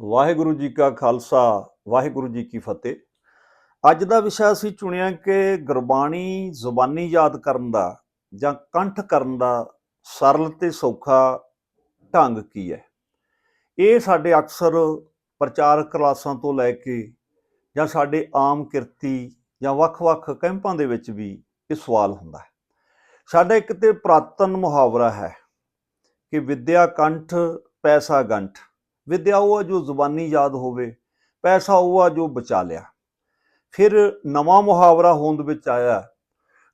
ਵਾਹਿਗੁਰੂ ਜੀ ਕਾ ਖਾਲਸਾ, ਵਾਹਿਗੁਰੂ ਜੀ ਕੀ ਫਤਿਹ। ਅੱਜ ਦਾ ਵਿਸ਼ਾ ਅਸੀਂ ਚੁਣਿਆ ਕਿ ਗੁਰਬਾਣੀ ਜ਼ੁਬਾਨੀ ਯਾਦ ਕਰਨ ਦਾ ਜਾਂ ਕੰਠ ਕਰਨ ਦਾ ਸਰਲ ਤੇ ਸੌਖਾ ਢੰਗ ਕੀ ਹੈ? ਇਹ ਸਾਡੇ ਅਕਸਰ ਪ੍ਰਚਾਰਕ ਕਲਾਸਾਂ ਤੋਂ ਲੈ ਕੇ ਜਾਂ ਸਾਡੇ ਆਮ ਕਿਰਤੀ ਜਾਂ ਵੱਖ-ਵੱਖ ਕੈਂਪਾਂ ਦੇ ਵਿੱਚ ਵੀ ਇਹ ਸਵਾਲ ਹੁੰਦਾ ਹੈ। ਸਾਡਾ ਇੱਕ ਤੇ ਪ੍ਰਾਤਨ ਮੁਹਾਵਰਾ ਹੈ ਕਿ ਵਿਦਿਆ ਕੰਠ, ਪੈਸਾ ਗੰਠ। ਵਿਦਿਆ ਉਹ ਆ ਜੋ ਜ਼ੁਬਾਨੀ ਯਾਦ ਹੋਵੇ, ਪੈਸਾ ਉਹ ਆ ਜੋ ਬਚਾ ਲਿਆ। ਫਿਰ ਨਵਾਂ ਮੁਹਾਵਰਾ ਹੋਂਦ ਵਿੱਚ ਆਇਆ,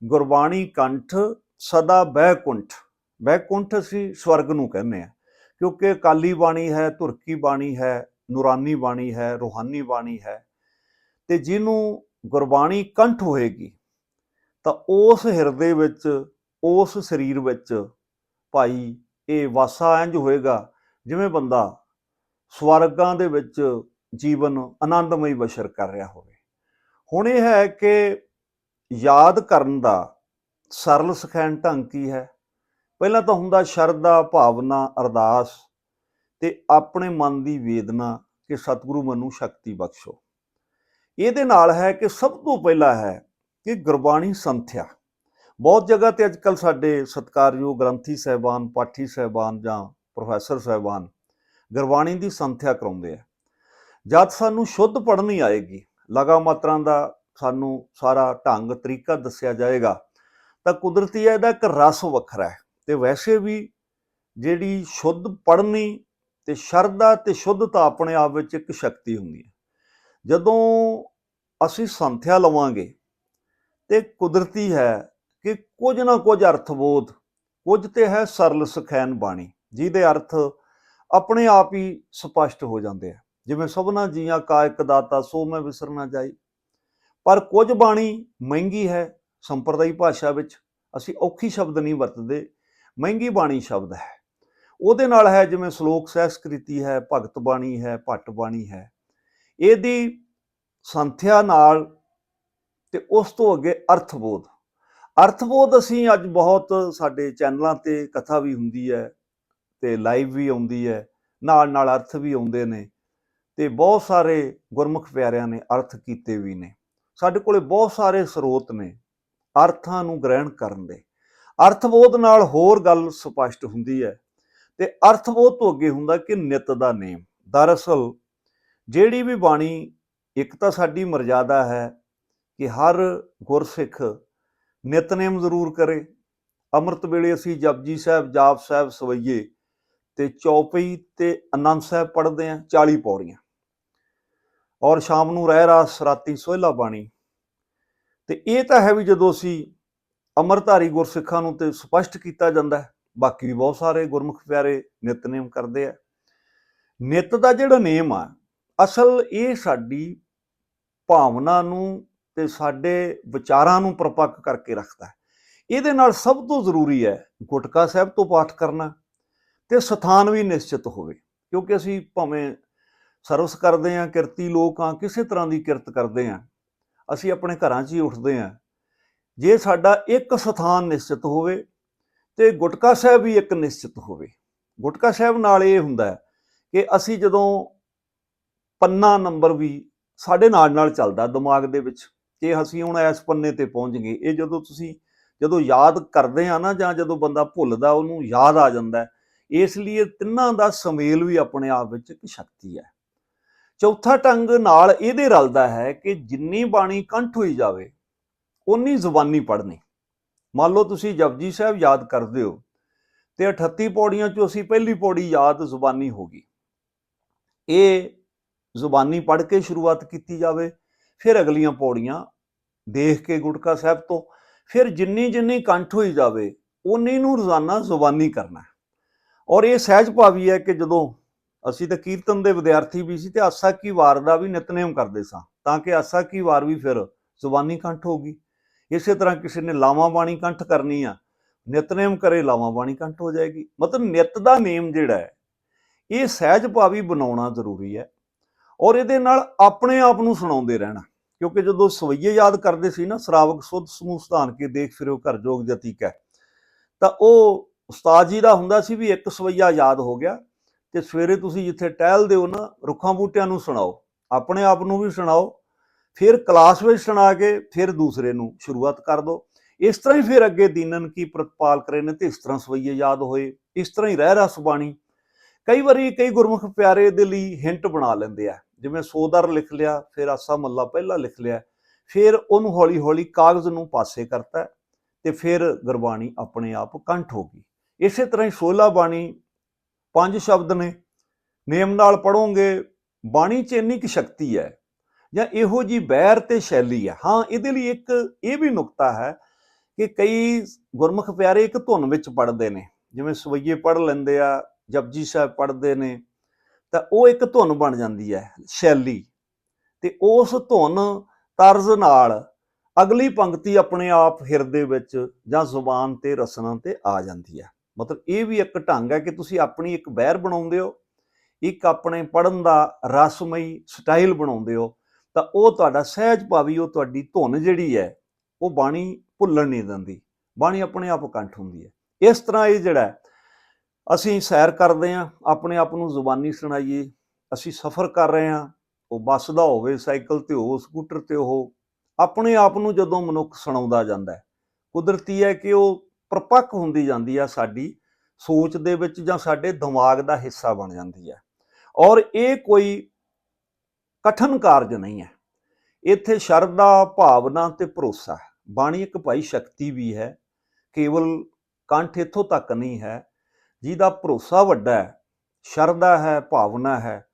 ਗੁਰਬਾਣੀ ਕੰਠ ਸਦਾ ਬਹਿਕੁੰਠ। ਬਹਿਕੁੰਠ ਅਸੀਂ ਸਵਰਗ ਨੂੰ ਕਹਿੰਦੇ ਆ, ਕਿਉਂਕਿ ਕਾਲੀ ਬਾਣੀ ਹੈ, ਧੁਰਕੀ ਬਾਣੀ ਹੈ, ਨੂਰਾਨੀ ਬਾਣੀ ਹੈ, ਰੂਹਾਨੀ ਬਾਣੀ ਹੈ। ਤੇ ਜਿਹਨੂੰ ਗੁਰਬਾਣੀ ਕੰਠ ਹੋਏਗੀ, ਤਾਂ ਉਸ ਹਿਰਦੇ ਵਿੱਚ, ਉਸ ਸਰੀਰ ਵਿੱਚ ਭਾਈ ਇਹ ਵਾਸਾ ਇੰਜ ਹੋਏਗਾ, ਜਿਵੇਂ ਬੰਦਾ ਸਵਰਗਾਂ ਦੇ ਵਿੱਚ ਜੀਵਨ ਆਨੰਦਮਈ ਬਸ਼ਰ ਕਰ ਰਿਹਾ ਹੋਵੇ। ਹੁਣ ਇਹ ਹੈ ਕਿ ਯਾਦ ਕਰਨ ਦਾ ਸਰਲ ਸਖੈਨ ਢੰਗ ਕੀ ਹੈ? ਪਹਿਲਾਂ ਤਾਂ ਹੁੰਦਾ ਸ਼ਰਧਾ, ਭਾਵਨਾ, ਅਰਦਾਸ ਤੇ ਆਪਣੇ ਮਨ ਦੀ ਵੇਦਨਾ ਕਿ ਸਤਿਗੁਰੂ ਮੈਨੂੰ ਸ਼ਕਤੀ ਬਖਸ਼ੋ। ਇਹਦੇ ਨਾਲ ਹੈ ਕਿ ਸਭ ਤੋਂ ਪਹਿਲਾ ਹੈ ਕਿ ਗੁਰਬਾਣੀ ਸੰਥਿਆ। ਬਹੁਤ ਜਗ੍ਹਾ ਤੇ ਅੱਜਕੱਲ ਸਾਡੇ ਸਤਿਕਾਰਯੋਗ ਗ੍ਰੰਥੀ ਸਹਿਬਾਨ, ਪਾਠੀ ਸਹਿਬਾਨ ਜਾਂ ਪ੍ਰੋਫੈਸਰ ਸਹਿਬਾਨ ਗੁਰਬਾਣੀ ਦੀ ਸੰਥਿਆ ਕਰਾਉਂਦੇ ਆ। ਜਦ ਸਾਨੂੰ ਸ਼ੁੱਧ ਪੜ੍ਹਨੀ ਆਏਗੀ, ਲਗਾ ਮਾਤਰਾ ਦਾ ਸਾਨੂੰ ਸਾਰਾ ਢੰਗ, ਤਰੀਕਾ ਦੱਸਿਆ ਜਾਏਗਾ, ਤਾਂ ਕੁਦਰਤੀ ਹੈ ਇਹਦਾ ਇੱਕ ਰਸ ਵੱਖਰਾ ਹੈ। ਤੇ ਵੈਸੇ ਵੀ ਜਿਹੜੀ ਸ਼ੁੱਧ ਪੜ੍ਹਨੀ ਤੇ ਸ਼ਰਧਾ ਤੇ ਸ਼ੁੱਧਤਾ ਆਪਣੇ ਆਪ ਵਿੱਚ ਇੱਕ ਸ਼ਕਤੀ ਹੁੰਦੀ ਹੈ। ਜਦੋਂ ਅਸੀਂ ਸੰਥਿਆ ਲਵਾਂਗੇ, ਤੇ ਕੁਦਰਤੀ ਹੈ ਕਿ ਕੁਝ ਨਾ ਕੁਝ ਅਰਥਬੋਧ, ਕੁਝ ਤੇ ਹੈ ਸਰਲ ਸਖੈਨ ਬਾਣੀ, ਜਿਹਦੇ ਅਰਥ ਆਪਣੇ ਆਪ ਹੀ ਸਪਸ਼ਟ ਹੋ ਜਾਂਦੇ ਆ। ਜਿਵੇਂ ਸਭਨਾ ਜੀਆਂ ਕਾ ਇੱਕ ਦਾਤਾ, ਸੋ ਮੈਂ ਵਿਸਰਨਾ ਜਾਈ। ਪਰ ਕੁਝ ਬਾਣੀ ਮਹਿੰਗੀ ਹੈ ਸੰਪਰਦਾਈ ਭਾਸ਼ਾ ਵਿੱਚ। ਅਸੀਂ ਔਖੀ ਸ਼ਬਦ ਨਹੀਂ ਵਰਤਦੇ। ਮਹਿੰਗੀ ਬਾਣੀ ਸ਼ਬਦ ਹੈ। ਉਹਦੇ ਨਾਲ ਹੈ ਜਿਵੇਂ ਸ਼ਲੋਕ ਸਹਿਸਕ੍ਰਿਤੀ ਹੈ, ਭਗਤ ਬਾਣੀ ਹੈ, ਭੱਟ ਬਾਣੀ ਹੈ। ਇਹਦੀ ਸੰਥਿਆ ਨਾਲ ਤੇ ਉਸ ਤੋਂ ਅੱਗੇ ਅਰਥਬੋਧ। ਅਰਥਬੋਧ ਅਸੀਂ ਅੱਜ ਬਹੁਤ ਸਾਡੇ ਚੈਨਲਾਂ ਤੇ ਕਥਾ ਵੀ ਹੁੰਦੀ ਹੈ। ਤੇ ਲਾਈਵ ਵੀ ਆਉਂਦੀ ਹੈ ਨਾਲ ਨਾਲ ਅਰਥ ਵੀ ਆਉਂਦੇ ਨੇ ਤੇ ਬਹੁਤ ਸਾਰੇ ਗੁਰਮੁਖ ਪਿਆਰਿਆਂ ਨੇ ਅਰਥ ਕੀਤੇ ਵੀ ਨੇ। ਸਾਡੇ ਕੋਲੇ ਬਹੁਤ ਸਾਰੇ ਸਰੋਤ ਨੇ ਅਰਥਾਂ ਨੂੰ ਗ੍ਰਹਿਣ ਕਰਨ ਦੇ। ਅਰਥਬੋਧ ਨਾਲ ਹੋਰ ਗੱਲ ਸਪਸ਼ਟ ਹੁੰਦੀ ਹੈ ਤੇ ਅਰਥਬੋਧ ਤੋਂ ਅੱਗੇ ਹੁੰਦਾ ਕਿ ਨਿਤ ਦਾ ਨੇਮ। ਦਰਅਸਲ ਜਿਹੜੀ ਵੀ ਬਾਣੀ, ਇੱਕ ਤਾਂ ਸਾਡੀ ਮਰਜ਼ਾਦਾ ਹੈ ਕਿ ਹਰ ਗੁਰਸਿੱਖ ਨਿਤਨੇਮ ਜ਼ਰੂਰ ਕਰੇ। ਅੰਮ੍ਰਿਤ ਵੇਲੇ ਅਸੀਂ ਜਪਜੀ ਸਾਹਿਬ, ਜਾਪ ਸਾਹਿਬ ਸਵਈਏ ਤੇ ਚੌਪਈ ਤੇ ਆਨੰਦ ਸਾਹਿਬ ਪੜ੍ਹਦੇ ਆ 40 ਪੌੜੀਆਂ। ਔਰ ਸ਼ਾਮ ਨੂੰ ਰਹਿ ਰਾਸ, ਰਾਤੀ ਸੋਹਿਲਾ ਬਾਣੀ। ਤੇ ਇਹ ਤਾਂ ਹੈ ਵੀ ਜਦੋਂ ਅਸੀਂ ਅਮਰਧਾਰੀ ਗੁਰਸਿੱਖਾਂ ਨੂੰ ਤੇ ਸਪਸ਼ਟ ਕੀਤਾ ਜਾਂਦਾ ਹੈ, ਬਾਕੀ ਵੀ ਬਹੁਤ ਸਾਰੇ ਗੁਰਮੁਖ ਪਿਆਰੇ ਨਿਤਨੇਮ ਕਰਦੇ ਆ। ਨਿਤ ਦਾ ਜਿਹੜਾ ਨੇਮ ਆ, ਅਸਲ ਇਹ ਸਾਡੀ ਭਾਵਨਾ ਨੂੰ ਤੇ ਸਾਡੇ ਵਿਚਾਰਾਂ ਨੂੰ ਪ੍ਰਪੱਕ ਕਰਕੇ ਰੱਖਦਾ ਹੈ। ਇਹਦੇ ਨਾਲ ਸਭ ਤੋਂ ਜ਼ਰੂਰੀ ਹੈ ਗੁਟਕਾ ਸਾਹਿਬ ਤੋਂ ਪਾਠ ਕਰਨਾ। ਤੇ ਸਥਾਨ ਵੀ ਨਿਸ਼ਚਿਤ ਹੋਵੇ, ਕਿਉਂਕਿ ਅਸੀਂ ਭਾਵੇਂ ਸਰਵਿਸ ਕਰਦੇ ਆਂ ਕਿਰਤੀ ਲੋਕ ਆਂ ਕਿਸੇ ਤਰ੍ਹਾਂ ਦੀ ਕਿਰਤ ਕਰਦੇ ਆਂ ਅਸੀਂ ਆਪਣੇ ਘਰਾਂ 'ਚ ਹੀ ਉੱਠਦੇ ਆਂ ਜੇ ਸਾਡਾ ਇੱਕ ਸਥਾਨ ਨਿਸ਼ਚਿਤ ਹੋਵੇ ਤੇ ਗੁਟਕਾ ਸਾਹਿਬ ਵੀ ਇੱਕ ਨਿਸ਼ਚਿਤ ਹੋਵੇ। ਗੁਟਕਾ ਸਾਹਿਬ ਨਾਲ ਇਹ ਹੁੰਦਾ ਕਿ ਅਸੀਂ ਜਦੋਂ ਪੰਨਾ ਨੰਬਰ ਵੀ ਸਾਡੇ ਨਾਲ ਨਾਲ ਚੱਲਦਾ ਦਿਮਾਗ ਦੇ ਵਿੱਚ ਕਿ ਅਸੀਂ ਹੁਣ ਇਸ ਪੰਨੇ ਤੇ ਪਹੁੰਚ ਗਏ, ਇਹ ਜਦੋਂ ਤੁਸੀਂ ਜਦੋਂ ਯਾਦ ਕਰਦੇ ਆ ਨਾ ਜਾਂ ਜਦੋਂ ਬੰਦਾ ਭੁੱਲਦਾ, ਉਹਨੂੰ ਯਾਦ ਆ ਜਾਂਦਾ ਇਸ ਲਈ ਤਿੰਨਾਂ ਦਾ ਸਮੇਲ ਵੀ ਆਪਣੇ ਆਪ ਵਿੱਚ ਇੱਕ ਸ਼ਕਤੀ ਹੈ। ਚੌਥਾ ਢੰਗ ਨਾਲ ਇਹਦੇ ਰਲਦਾ ਹੈ ਕਿ ਜਿੰਨੀ ਬਾਣੀ ਕੰਠ ਹੋਈ ਜਾਵੇ ਉਨੀ ਜ਼ੁਬਾਨੀ ਪੜ੍ਹਨੀ। ਮੰਨ ਲਓ ਤੁਸੀਂ ਜਪਜੀ ਸਾਹਿਬ ਯਾਦ ਕਰਦੇ ਹੋ ਤੇ 38 ਪੌੜੀਆਂ ਚੋਂ ਅਸੀਂ ਪਹਿਲੀ ਪੌੜੀ ਯਾਦ ਜ਼ੁਬਾਨੀ ਹੋ ਗਈ। ਇਹ ਜ਼ੁਬਾਨੀ ਪੜ੍ਹ ਕੇ ਸ਼ੁਰੂਆਤ ਕੀਤੀ ਜਾਵੇ, ਫਿਰ ਅਗਲੀਆਂ ਪੌੜੀਆਂ ਦੇਖ ਕੇ ਗੁਟਕਾ ਸਾਹਿਬ ਤੋਂ, ਫਿਰ ਜਿੰਨੀ ਜਿੰਨੀ ਕੰਠ ਹੋਈ ਜਾਵੇ ਉਨੀ ਨੂੰ ਰੋਜ਼ਾਨਾ ਜ਼ੁਬਾਨੀ ਕਰਨਾ ਔਰ ਇਹ ਸਹਿਜ ਭਾਵੀ ਹੈ ਕਿ ਜਦੋਂ ਅਸੀਂ ਤਾਂ ਕੀਰਤਨ ਦੇ ਵਿਦਿਆਰਥੀ ਵੀ ਸੀ ਤੇ ਆਸਾ ਕੀ ਵਾਰ ਦਾ ਵੀ ਨਿਤਨੇਮ ਕਰਦੇ ਸਾਂ, ਤਾਂ ਕਿ ਆਸਾ ਕੀ ਵਾਰ ਵੀ ਫਿਰ ਜ਼ੁਬਾਨੀ ਕੰਠ ਹੋਗੀ ਇਸੇ ਤਰ੍ਹਾਂ ਕਿਸੇ ਨੇ ਲਾਵਾਂ ਬਾਣੀ ਕੰਠ ਕਰਨੀ ਆ, ਨਿਤਨੇਮ ਕਰੇ ਲਾਵਾਂ ਬਾਣੀ ਕੰਠ ਹੋ ਜਾਏਗੀ। ਮਤਲਬ ਨਿਤ ਦਾ ਨੇਮ ਜਿਹੜਾ ਹੈ, ਇਹ ਸਹਿਜ ਭਾਵੀ ਬਣਾਉਣਾ ਜ਼ਰੂਰੀ ਹੈ ਔਰ ਇਹਦੇ ਨਾਲ ਆਪਣੇ ਆਪ ਨੂੰ ਸੁਣਾਉਂਦੇ ਰਹਿਣਾ। ਕਿਉਂਕਿ ਜਦੋਂ ਸਵਈਏ ਯਾਦ ਕਰਦੇ ਸੀ ਨਾ, ਸ਼ਰਾਵਕ ਸੁਧ ਸਮੂਹ ਸਥਾਨ ਕੇ ਦੇਖ ਫਿਰਿਓ ਘਰ ਜੋਗ ਜਤੀ ਕੈ, ਤਾਂ ਉਹ ਉਸਤਾਦ ਜੀ ਦਾ ਹੁੰਦਾ ਸੀ ਵੀ ਇੱਕ ਸਵਈਆ ਯਾਦ ਹੋ ਗਿਆ ਤੇ ਸਵੇਰੇ ਤੁਸੀਂ ਜਿੱਥੇ ਟਹਿਲਦੇ ਹੋ ਨਾ, ਰੁੱਖਾਂ ਬੂਟਿਆਂ ਨੂੰ ਸੁਣਾਓ, ਆਪਣੇ ਆਪ ਨੂੰ ਵੀ ਸੁਣਾਓ, ਫਿਰ ਕਲਾਸ ਵਿੱਚ ਸੁਣਾ ਕੇ ਫਿਰ ਦੂਸਰੇ ਨੂੰ ਸ਼ੁਰੂਆਤ ਕਰ ਦਿਓ ਇਸ ਤਰ੍ਹਾਂ ਹੀ ਫਿਰ ਅੱਗੇ ਦੀਨਨ ਕੀ ਪ੍ਰਤਪਾਲ ਕਰੇ ਨੇ ਤੇ ਇਸ ਤਰ੍ਹਾਂ ਸਵਈਏ ਯਾਦ ਹੋਏ, ਇਸ ਤਰ੍ਹਾਂ ਹੀ ਰਹਿ ਰਸ ਬਾਣੀ। ਕਈ ਵਾਰੀ ਕਈ ਗੁਰਮੁਖ ਪਿਆਰੇ ਦੇ ਲਈ ਹਿੰਟ ਬਣਾ ਲੈਂਦੇ ਆ, ਜਿਵੇਂ ਸੋਦਰ ਲਿਖ ਲਿਆ, ਫਿਰ ਆਸਾ ਮੱਲਾ ਪਹਿਲਾ ਲਿਖ ਲਿਆ, ਫਿਰ ਉਹਨੂੰ ਹੌਲੀ ਹੌਲੀ ਕਾਗਜ਼ ਨੂੰ ਪਾਸੇ ਕਰਤਾ ਤੇ ਫਿਰ ਗੁਰਬਾਣੀ ਆਪਣੇ ਆਪ ਕੰਠ ਹੋ ਗਈ। ਇਸੇ ਤਰ੍ਹਾਂ ਹੀ 16 ਬਾਣੀ ਪੰਜ ਸ਼ਬਦ ਨੇ। ਨੇਮ ਨਾਲ ਪੜੋਗੇ ਬਾਣੀ 'ਚ ਇੰਨੀ ਕੁ ਸ਼ਕਤੀ ਹੈ ਜਾਂ ਇਹੋ ਜੀ ਬਹਿਰ ਤੇ ਸ਼ੈਲੀ ਹੈ। ਹਾਂ, ਇਹਦੇ ਲਈ ਇੱਕ ਇਹ ਵੀ ਨੁਕਤਾ ਹੈ ਕਿ ਕਈ ਗੁਰਮੁਖ ਪਿਆਰੇ ਇੱਕ ਧੁਨ ਵਿੱਚ ਪੜਦੇ ਨੇ। ਜਿਵੇਂ ਸਵਈਏ ਪੜ ਲੈਂਦੇ ਆ, ਜਪਜੀ ਸਾਹਿਬ ਪੜਦੇ ਨੇ, ਤਾਂ ਉਹ ਇੱਕ ਧੁਨ ਬਣ ਜਾਂਦੀ ਹੈ, ਸ਼ੈਲੀ। ਤੇ ਉਸ ਧੁਨ ਤਰਜ਼ ਨਾਲ ਅਗਲੀ ਪੰਕਤੀ ਆਪਣੇ ਆਪ ਹਿਰਦੇ ਵਿੱਚ ਜਾਂ ਜ਼ੁਬਾਨ ਤੇ ਰਸਨਾ ਤੇ ਆ ਜਾਂਦੀ ਹੈ। ਮਤਲਬ ਇਹ ਵੀ ਇੱਕ ਢੰਗ ਹੈ ਕਿ ਤੁਸੀਂ ਆਪਣੀ ਇੱਕ ਬਹਿਰ ਬਣਾਉਂਦੇ ਹੋ, ਇੱਕ ਆਪਣੇ ਪੜਨ ਦਾ ਰਸਮਈ ਸਟਾਈਲ ਬਣਾਉਂਦੇ ਹੋ, ਤਾਂ ਉਹ ਤੁਹਾਡਾ ਸਹਿਜ ਭਾਵੀ ਉਹ ਤੁਹਾਡੀ ਧੁਨ ਜਿਹੜੀ ਹੈ, ਉਹ ਬਾਣੀ ਭੁੱਲਣ ਨਹੀਂ ਦਿੰਦੀ, ਬਾਣੀ ਆਪਣੇ ਆਪ ਕੰਠ ਹੁੰਦੀ ਹੈ। ਇਸ ਤਰ੍ਹਾਂ ਇਹ ਜਿਹੜਾ ਅਸੀਂ ਸੈਰ ਕਰਦੇ ਹਾਂ, ਆਪਣੇ ਆਪ ਨੂੰ ਜ਼ੁਬਾਨੀ ਸੁਣਾਈਏ, ਅਸੀਂ ਸਫ਼ਰ ਕਰ ਰਹੇ ਹਾਂ, ਉਹ ਬੱਸ ਦਾ ਹੋਵੇ, ਸਾਈਕਲ ਤੇ ਹੋ ਸਕੂਟਰ ਤੇ ਹੋ ਆਪਣੇ ਆਪ ਨੂੰ ਜਦੋਂ ਮਨੁੱਖ ਸੁਣਾਉਂਦਾ ਜਾਂਦਾ ਹੈ, ਕੁਦਰਤੀ ਹੈ ਕਿ ਉਹ ਪਰਪੱਕ ਹੁੰਦੀ ਜਾਂਦੀ ਆ ਸਾਡੀ ਸੋਚ ਦੇ ਵਿੱਚ ਜਾਂ ਸਾਡੇ ਦਿਮਾਗ ਦਾ ਹਿੱਸਾ ਬਣ ਜਾਂਦੀ ਹੈ ਔਰ ਇਹ ਕੋਈ ਕਠਨ ਕਾਰਜ ਨਹੀਂ ਹੈ। ਇੱਥੇ ਸ਼ਰਧਾ, ਭਾਵਨਾ ਤੇ ਭਰੋਸਾ ਹੈ। ਬਾਣੀ ਇੱਕ ਭਾਈ ਸ਼ਕਤੀ ਵੀ ਹੈ। ਕੇਵਲ ਕੰਠ ਇੱਥੋਂ ਤੱਕ ਨਹੀਂ ਹੈ। ਜਿਹਦਾ ਭਰੋਸਾ ਵੱਡਾ ਹੈ, ਸ਼ਰਧਾ ਹੈ, ਭਾਵਨਾ ਹੈ,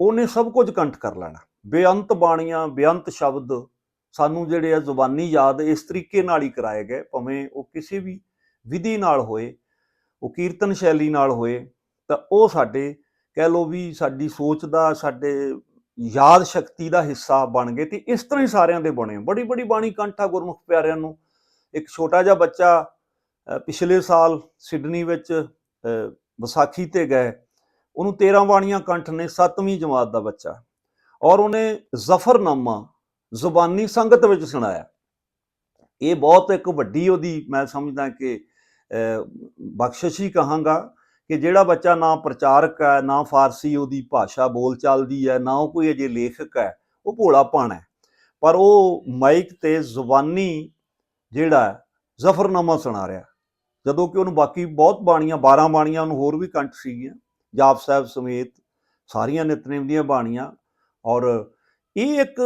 ਉਹਨੇ ਸਭ ਕੁਝ ਕੰਠ ਕਰ ਲੈਣਾ। ਬੇਅੰਤ ਬਾਣੀਆਂ, ਬੇਅੰਤ ਸ਼ਬਦ ਸਾਨੂੰ ਜਿਹੜੇ ਆ ਜ਼ੁਬਾਨੀ ਯਾਦ ਇਸ ਤਰੀਕੇ ਨਾਲ ਹੀ ਕਰਾਏ ਗਏ, ਭਾਵੇਂ ਉਹ ਕਿਸੇ ਵੀ ਵਿਧੀ ਨਾਲ ਹੋਏ, ਉਹ ਕੀਰਤਨ ਸ਼ੈਲੀ ਨਾਲ ਹੋਏ, ਤਾਂ ਉਹ ਸਾਡੇ ਕਹਿ ਲੋ ਵੀ ਸਾਡੀ ਸੋਚ ਦਾ, ਸਾਡੇ ਯਾਦ ਸ਼ਕਤੀ ਦਾ ਹਿੱਸਾ ਬਣ ਗਏ ਤੇ ਇਸ ਤਰ੍ਹਾਂ ਹੀ ਸਾਰਿਆਂ ਦੇ ਬਣੇ। ਬੜੀ ਬੜੀ ਬਾਣੀ ਕੰਠਾ ਗੁਰਮੁਖ ਪਿਆਰਿਆਂ ਨੂੰ, ਇੱਕ ਛੋਟਾ ਜਿਹਾ ਬੱਚਾ ਪਿਛਲੇ ਸਾਲ ਸਿਡਨੀ ਵਿੱਚ ਵਿਸਾਖੀ ਤੇ ਗਏ, ਉਹਨੂੰ 13 ਬਾਣੀਆਂ ਕੰਠ ਨੇ 7ਵੀਂ ਜਮਾਤ ਦਾ ਬੱਚਾ ਔਰ ਉਹਨੇ ਜ਼ਫਰਨਾਮਾ ਜ਼ੁਬਾਨੀ ਸੰਗਤ ਵਿੱਚ ਸੁਣਾਇਆ। ਇਹ ਬਹੁਤ ਇੱਕ ਵੱਡੀ ਉਹਦੀ, ਮੈਂ ਸਮਝਦਾ ਕਿ ਬਖਸ਼ਿਸ਼ ਹੀ ਕਹਾਂਗਾ ਕਿ ਜਿਹੜਾ ਬੱਚਾ ਨਾ ਪ੍ਰਚਾਰਕ ਹੈ, ਨਾ ਫਾਰਸੀ ਉਹਦੀ ਭਾਸ਼ਾ ਬੋਲ ਚੱਲਦੀ ਹੈ, ਨਾ ਉਹ ਕੋਈ ਅਜੇ ਲੇਖਕ ਹੈ, ਉਹ ਭੋਲਾ ਭਾਣਾ ਹੈ। ਪਰ ਉਹ ਮਾਈਕ ਤੇ ਜ਼ੁਬਾਨੀ ਜਿਹੜਾ ਜ਼ਫਰਨਾਮਾ ਸੁਣਾ ਰਿਹਾ। ਜਦੋਂ ਕਿ ਉਹਨੂੰ ਬਾਕੀ ਬਹੁਤ ਬਾਣੀਆਂ 12 ਬਾਣੀਆਂ ਉਹਨੂੰ ਹੋਰ ਵੀ ਕੰਠ ਸੀਗੀਆਂ, ਜਾਪ ਸਾਹਿਬ ਸਮੇਤ ਸਾਰੀਆਂ ਨਿਤਨੇਮ ਦੀਆਂ ਬਾਣੀਆਂ। ਔਰ ਇਹ ਇੱਕ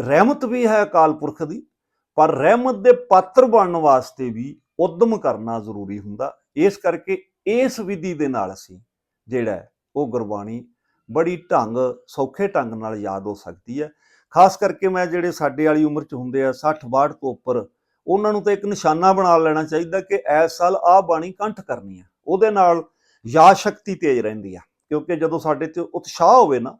ਰਹਿਮਤ ਵੀ ਹੈ ਅਕਾਲ ਪੁਰਖ ਦੀ, ਪਰ ਰਹਿਮਤ ਦੇ ਪਾਤਰ ਬਣਨ ਵਾਸਤੇ ਵੀ ਉਦਮ ਕਰਨਾ ਜ਼ਰੂਰੀ ਹੁੰਦਾ। ਇਸ ਕਰਕੇ ਇਸ ਵਿਧੀ ਦੇ ਨਾਲ ਅਸੀਂ ਜਿਹੜਾ ਉਹ ਗੁਰਬਾਣੀ ਬੜੀ ਢੰਗ, ਸੌਖੇ ਢੰਗ ਨਾਲ ਯਾਦ ਹੋ ਸਕਦੀ ਹੈ। ਖਾਸ ਕਰਕੇ ਮੈਂ ਜਿਹੜੇ ਸਾਡੇ ਵਾਲੀ ਉਮਰ 'ਚ ਹੁੰਦੇ ਆ 60 62 ਤੋਂ ਉੱਪਰ, ਉਹਨਾਂ ਨੂੰ ਤਾਂ ਇੱਕ ਨਿਸ਼ਾਨਾ ਬਣਾ ਲੈਣਾ ਚਾਹੀਦਾ ਕਿ ਇਸ ਸਾਲ ਆਹ ਬਾਣੀ ਕੰਠ ਕਰਨੀ ਆ। ਉਹਦੇ ਨਾਲ ਯਾਦ ਸ਼ਕਤੀ ਤੇਜ਼ ਰਹਿੰਦੀ ਆ। ਕਿਉਂਕਿ ਜਦੋਂ ਸਾਡੇ ਤੇ ਉਤਸ਼ਾਹ ਹੋਵੇ ਨਾ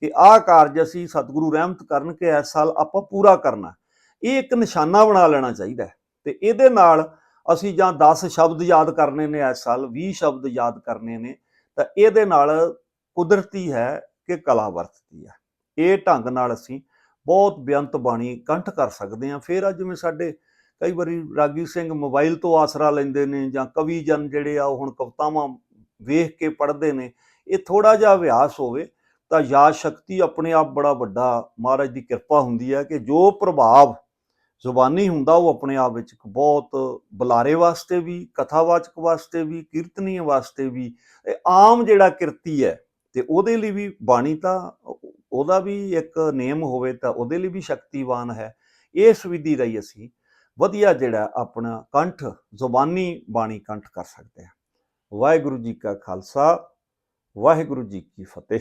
ਕਿ ਆਹ ਕਾਰਜ ਅਸੀਂ ਸਤਿਗੁਰੂ ਰਹਿਮਤ ਕਰਨ ਕਿ ਇਸ ਸਾਲ ਆਪਾਂ ਪੂਰਾ ਕਰਨਾ, ਇਹ ਇੱਕ ਨਿਸ਼ਾਨਾ ਬਣਾ ਲੈਣਾ ਚਾਹੀਦਾ ਹੈ। ਤੇ ਇਹਦੇ ਨਾਲ ਅਸੀਂ ਜਾਂ 10 ਸ਼ਬਦ ਯਾਦ ਕਰਨੇ ਨੇ ਇਸ ਸਾਲ 20 ਸ਼ਬਦ ਯਾਦ ਕਰਨੇ ਨੇ, ਤਾਂ ਇਹਦੇ ਨਾਲ ਕੁਦਰਤੀ ਹੈ ਕਿ ਕਲਾ ਵਰਤਦੀ ਹੈ। ਇਹ ਢੰਗ ਨਾਲ ਅਸੀਂ ਬਹੁਤ ਬੇਅੰਤ ਬਾਣੀ ਕੰਠ ਕਰ ਸਕਦੇ ਹਾਂ। ਫਿਰ ਆ ਜਿਵੇਂ ਸਾਡੇ ਕਈ ਵਾਰੀ ਰਾਗੀ ਸਿੰਘ ਮੋਬਾਈਲ ਤੋਂ ਆਸਰਾ ਲੈਂਦੇ ਨੇ ਜਾਂ ਕਵੀ ਜਨ ਜਿਹੜੇ ਆ, ਉਹ ਹੁਣ ਕਵਿਤਾਵਾਂ ਵੇਖ ਕੇ ਪੜ੍ਹਦੇ ਨੇ, ਇਹ ਥੋੜਾ ਜਿਹਾ ਅਭਿਆਸ ਹੋਵੇ ਤਾਂ ਯਾਦ ਸ਼ਕਤੀ ਆਪਣੇ ਆਪ ਬੜਾ ਵੱਡਾ ਮਹਾਰਾਜ ਦੀ ਕਿਰਪਾ ਹੁੰਦੀ ਹੈ ਕਿ ਜੋ ਪ੍ਰਭਾਵ ਜ਼ੁਬਾਨੀ ਹੁੰਦਾ ਉਹ ਆਪਣੇ ਆਪ ਵਿੱਚ ਇੱਕ ਬਹੁਤ ਬੁਲਾਰੇ ਵਾਸਤੇ ਵੀ, ਕਥਾਵਾਚਕ ਵਾਸਤੇ ਵੀ ਕੀਰਤਨੀ ਵਾਸਤੇ ਵੀ, ਇਹ ਆਮ ਜਿਹੜਾ ਕਿਰਤੀ ਹੈ ਤੇ ਉਹਦੇ ਲਈ ਵੀ ਬਾਣੀ ਤਾਂ ਉਹਦਾ ਵੀ ਇੱਕ ਨੇਮ ਹੋਵੇ ਤਾਂ ਉਹਦੇ ਲਈ ਵੀ ਸ਼ਕਤੀਵਾਨ ਹੈ। ਇਸ ਵਿਧੀ ਰਾਹੀਂ ਅਸੀਂ ਵਧੀਆ ਜਿਹੜਾ ਆਪਣਾ ਕੰਠ, ਜ਼ੁਬਾਨੀ ਬਾਣੀ ਕੰਠ ਕਰ ਸਕਦੇ ਹਾਂ। ਵਾਹਿਗੁਰੂ ਜੀ ਕਾ ਖਾਲਸਾ, ਵਾਹਿਗੁਰੂ ਜੀ ਕੀ ਫਤਿਹ।